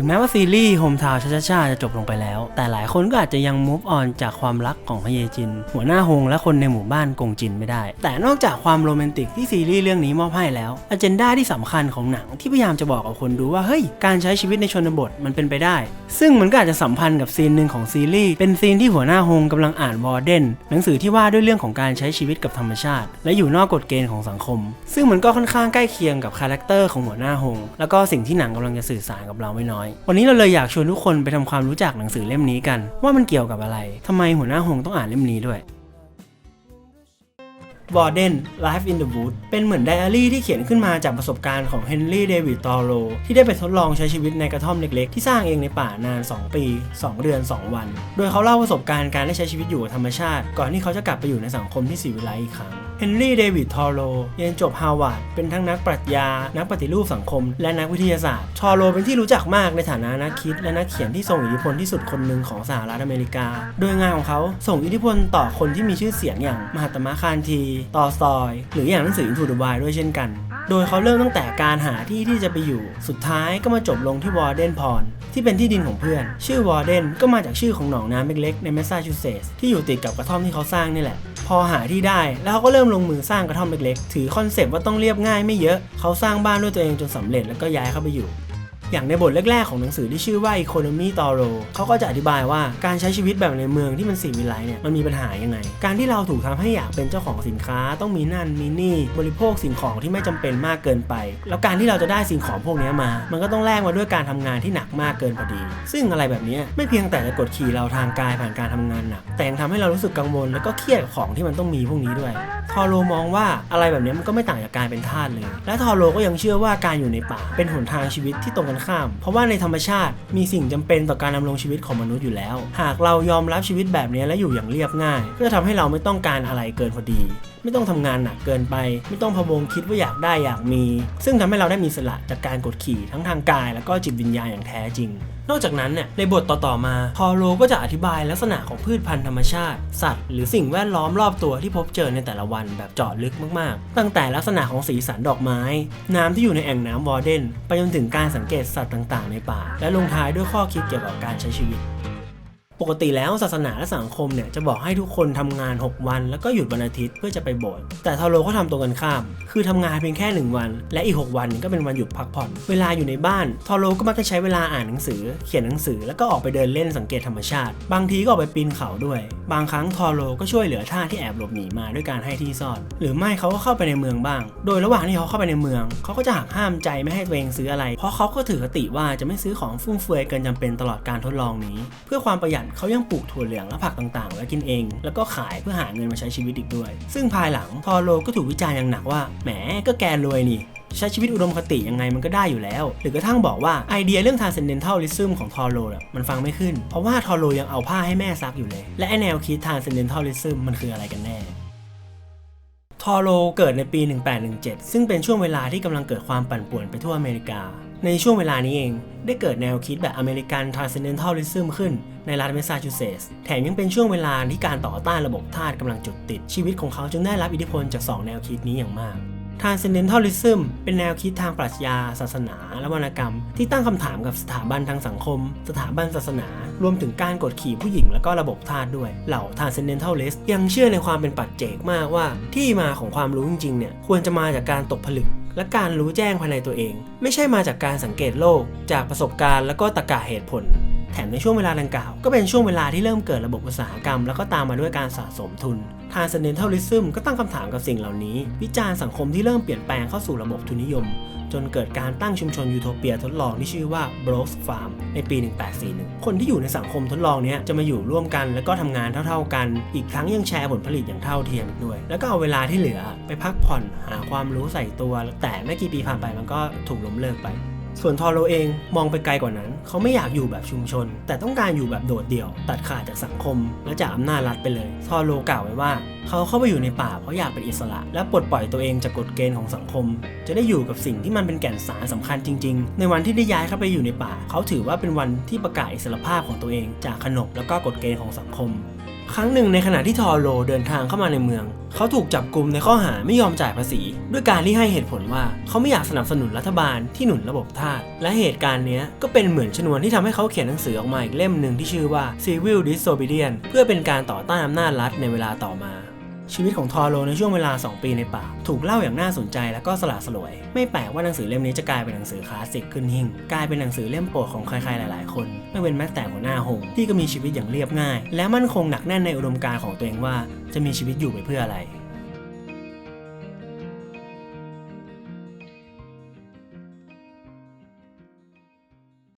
ถึงแม้ว่าซีรีส์โฮมทาวชาชาจะจบลงไปแล้ว แต่หลายคนก็อาจจะยัง move on จากความรักของพเยจิน หัวหน้าฮงและคนในหมู่บ้านกงจินไม่ได้ แต่นอกจากความโรแมนติกที่ซีรีส์เรื่องนี้มอบให้แล้วอ g e n d a ที่สำคัญของหนังที่พยายามจะบอกกับคนดูว่าเฮ้ยการใช้ชีวิตในชนบทมันเป็นไปได้ ซึ่งมันก็อาจจะสัมพันธ์กับซีนหนึ่งของซีรีส์เป็นซีนที่หัวหน้าฮงกำลังอ่านวอร์เดนหนังสือที่ว่าด้วยเรื่องของการใช้ชีวิตกับธรรมชาติ และอยู่นอกกฎเกณฑ์ของสังคม ซึ่งมันก็ค่อนข้างใกล้เคียงกับคาแรคเตอร์ของหัวหน้าฮงแล้วก็สิ่งที่หนังกำลังจะสื่อสารกับเราไม่น้อยวันนี้เราเลยอยากชวนทุกคนไปทำความรู้จักหนังสือเล่มนี้กัน ว่ามันเกี่ยวกับอะไรทำไมหัวหน้าฮงต้องอ่านเล่มนี้ด้วยวอร์เดน Life in the Wood เป็นเหมือนไดอารี่ที่เขียนขึ้นมาจากประสบการณ์ของเฮนรี่เดวิดตอโรที่ได้ไปทดลองใช้ชีวิตในกระท่อมเล็กๆ ที่สร้างเองในป่านาน 2 ปี 2 เดือน 2 วัน โดยเขาเล่าประสบการณ์การได้ใช้ชีวิตอยู่กับธรรมชาติ ก่อนที่เขาจะกลับไปอยู่ในสังคมที่สีวิไลอีกครั้ง เฮนรี่เดวิดทอโรเรียนจบฮาร์วาร์ดเป็นทั้งนักปรัชญา นักปฏิรูปสังคม และนักวิทยาศาสตร์ ทอโรเป็นที่รู้จักมากในฐานะนักคิด และนักเขียนที่ทรงอิทธิพลที่สุดคนหนึ่งของสหรัฐอเมริกา โดยงานของเขาส่งอิทธิพลต่อคนที่มีชื่อเสียงอย่างมหาตมะคานที ตอสตอย หรืออย่างหนังสือ Into the Wild ด้วยเช่นกัน โดยเขาเริ่มตั้งแต่การหาที่ที่จะไปอยู่ สุดท้ายก็มาจบลงที่วอร์เดนพอนที่เป็นที่ดินของเพื่อน ชื่อวอร์เดนก็มาจากชื่อของหนองน้ำเล็กๆในแมสซาชูเซตส์ที่อยู่ติดกับกระท่อมที่เขาสร้างนี่แหละ พอหาที่ได้ แล้วเขาก็เริ่มลงมือสร้างกระท่อมเล็กๆ ถือคอนเซปต์ว่าต้องเรียบง่ายไม่เยอะ เขาสร้างบ้านด้วยตัวเองจนสำเร็จแล้วก็ย้ายเข้าไปอยู่ อย่างในบทแรกๆของหนังสือที่ชื่อว่า Economy t o r o เขาก็จะอธิบายว่าการใช้ชีวิตแบบในเมืองที่มันสีวิไลเนี่ยมันมีปัญหายังไง การที่เราถูกทำให้อยากเป็นเจ้าของสินค้าต้องมีนั่นมีนี่บริโภคสิ่งของที่ไม่จำเป็นมากเกินไป แล้วการที่เราจะได้สิ่งของพวกนี้มา มันก็ต้องแลกมาด้วยการทำงานที่หนักมากเกินพอดี ซึ่งอะไรแบบนี้ไม่เพียงแต่จะกดขี่เราทางกายผ่านการทำงานหนักแต่ยังทำให้เรารู้สึกกังวลแล้วก็เครียดกับของที่มันต้องมีพวกนี้ด้วย ทอโรมองว่าอะไรแบบนี้มันก็ไม่ต่างจากการเป็นทาสเลย และทอโรก็ยังเชื่อว่าการอยู่ในป่าเป็นหนทางชีวิตที่ตรงกันข้าม เพราะว่าในธรรมชาติมีสิ่งจำเป็นต่อการดำรงชีวิตของมนุษย์อยู่แล้ว หากเรายอมรับชีวิตแบบนี้และอยู่อย่างเรียบง่าย ก็จะทำให้เราไม่ต้องการอะไรเกินพอดี ไม่ต้องทำงานหนักเกินไป ไม่ต้องพะวงคิดว่าอยากได้อยากมี ซึ่งทำให้เราได้มีสละจากการกดขี่ทั้งทางกาย แล้วก็จิตวิญญาณอย่างแท้จริง นอกจากนั้นเนี่ยในบทต่อๆมา พอโลก็จะอธิบายลักษณะของพืชพันธุ์ธรรมชาติ สัตว์ หรือสิ่งแวดล้อมรอบตัวที่พบเจอในแต่ละวันแบบเจาะลึกมากๆ ตั้งแต่ลักษณะของสีสันดอกไม้ น้ำที่อยู่ในแอ่งน้ำวอร์เดนไปจนถึงการสังเกตสัตว์ต่างๆ ในป่า และลงท้ายด้วยข้อคิดเกี่ยวกับการใช้ชีวิต ปกติแล้วศาสนาและสังคมเนี่ยจะบอกให้ทุกคนทำงาน 6 วัน แล้วก็หยุดวันอาทิตย์เพื่อจะไปโบสถ์แต่ทาโรเขาทำตรงกันข้าม คือทำงานเพียงแค่ 1 วัน และอีก 6 วันก็เป็นวันหยุดพักผ่อน เวลาอยู่ในบ้านทาโรก็มักจะใช้เวลาอ่านหนังสือ เขียนหนังสือแล้วก็ออกไปเดินเล่นสังเกตธรรมชาติ บางทีก็ออกไปปีนเขาด้วย บางครั้งทอโรก็ช่วยเหลือท่าที่แอบหลบหนีมาด้วยการให้ที่ซ่อน หรือไม่เขาก็เข้าไปในเมืองบ้าง โดยระหว่างที่เขาเข้าไปในเมืองเขาก็จะหักห้ามใจไม่ให้ตัวเองซื้ออะไร เพราะเขาก็ถือคติว่าจะไม่ซื้อของฟุ่มเฟือยเกินจำเป็นตลอดการทดลองนี้ เพื่อความประหยัดเขายังปลูกถั่วเหลืองและผักต่างๆ ไว้กินเอง แล้วก็ขายเพื่อหาเงินมาใช้ชีวิตอีกด้วย ซึ่งภายหลังทอโรก็ถูกวิจารณ์อย่างหนักว่าแหมก็แกรวยนี่ใช้ชีวิตอุดมคติยังไงมันก็ได้อยู่แล้ว หรือกระทั่งบอกว่าไอเดียเรื่อง transcendentalism ของทอโรมันฟังไม่ขึ้น เพราะว่าทอโรยังเอาผ้าให้แม่ซักอยู่เลย และไอแนวคิด transcendentalism มันคืออะไรกันแน่ทอโรเกิดในปี 1817 ซึ่งเป็นช่วงเวลาที่กำลังเกิดความปั่นป่วนไปทั่วอเมริกา ในช่วงเวลานี้เอง ได้เกิดแนวคิดแบบอเมริกัน transcendentalism ขึ้นในรัฐแมสซาชูเซตส์แถมยังเป็นช่วงเวลาที่การต่อต้านระบบทาสกำลังจุดติด ชีวิตของเขาจึงได้รับอิทธิพลจาก 2 แนวคิดนี้อย่างมาก Transcendentalism เป็นแนวคิดทางปรัชญา ศาสนา และวรรณกรรม ที่ตั้งคำถามกับสถาบันทางสังคม สถาบันศาสนา รวมถึงการกดขี่ผู้หญิงและก็ระบบทาสด้วย เหล่า Transcendentalist ยังเชื่อในความเป็นปัจเจกมากว่า ที่มาของความรู้จริงๆเนี่ยควรจะมาจากการตกผลึก และการรู้แจ้งภายในตัวเอง ไม่ใช่มาจากการสังเกตโลก จากประสบการณ์และก็ตรกะเหตุผล แถมในช่วงเวลาดังกล่าว ก็เป็นช่วงเวลาที่เริ่มเกิดระบบอุตสาหกรรม แล้วก็ตามมาด้วยการสะสมทุน Transcendentalism ก็ตั้งคำถามกับสิ่งเหล่านี้ วิจารณ์สังคมที่เริ่มเปลี่ยนแปลงเข้าสู่ระบบทุนนิยม จนเกิดการตั้งชุมชนยูโทเปียทดลองที่ชื่อว่า Bros Farm ในปี 1841 คนที่อยู่ในสังคมทดลองนี้จะมาอยู่ร่วมกันแล้วก็ทำงานเท่าๆกัน อีกทั้งยังแชร์ผลผลิตอย่างเท่าเทียมด้วย แล้วก็เอาเวลาที่เหลือไปพักผ่อนหาความรู้ใส่ตัว แต่ไม่กี่ปีผ่านไปมันก็ถูกล้มเลิกไป ส่วนทอโรเองมองไปไกลกว่านั้น เขาไม่อยากอยู่แบบชุมชน แต่ต้องการอยู่แบบโดดเดี่ยว ตัดขาดจากสังคม และจากอำนาจรัฐไปเลย ทอโรกล่าวไว้ว่า เขาเข้าไปอยู่ในป่าเพราะอยากเป็นอิสระ และปลดปล่อยตัวเองจากกฎเกณฑ์ของสังคม จะได้อยู่กับสิ่งที่มันเป็นแก่นสารสำคัญจริง ๆ ในวันที่ได้ย้ายเข้าไปอยู่ในป่า เขาถือว่าเป็นวันที่ประกาศอิสรภาพของตัวเอง จากขนบแล้วก็กฎเกณฑ์ของสังคม ครั้งหนึ่งในขณะที่ทอโรเดินทางเข้ามาในเมือง เขาถูกจับกลุมในข้อหาไม่ยอมจ่ายภาษี ด้วยการที่ให้เหตุผลว่าเขาไม่อยากสนับสนุนรัฐบาลที่หนุนระบบทาสและเหตุการณ์นี้ก็เป็นเหมือนชนวนที่ทำให้เขาเขียนหนังสือออกมาอีกเล่มหนึ่งที่ชื่อว่า Civil Disobedience เพื่อเป็นการต่อต้านอำนาจรัฐในเวลาต่อมา ชีวิตของทอโรในช่วงเวลา 2 ปีในป่า ถูกเล่าอย่างน่าสนใจและก็สละสลวย ไม่แปลกว่าหนังสือเล่มนี้จะกลายเป็นหนังสือคลาสสิกขึ้นหิ่งกลายเป็นหนังสือเล่มโปรดของใครๆหลายๆ คน ไม่เว้นแม้แต่หัวหน้าหงที่ก็มีชีวิตอย่างเรียบง่าย และมั่นคงหนักแน่นในอุดมการณ์ของตัวเองว่าจะมีชีวิตอยู่ไปเพื่ออะไร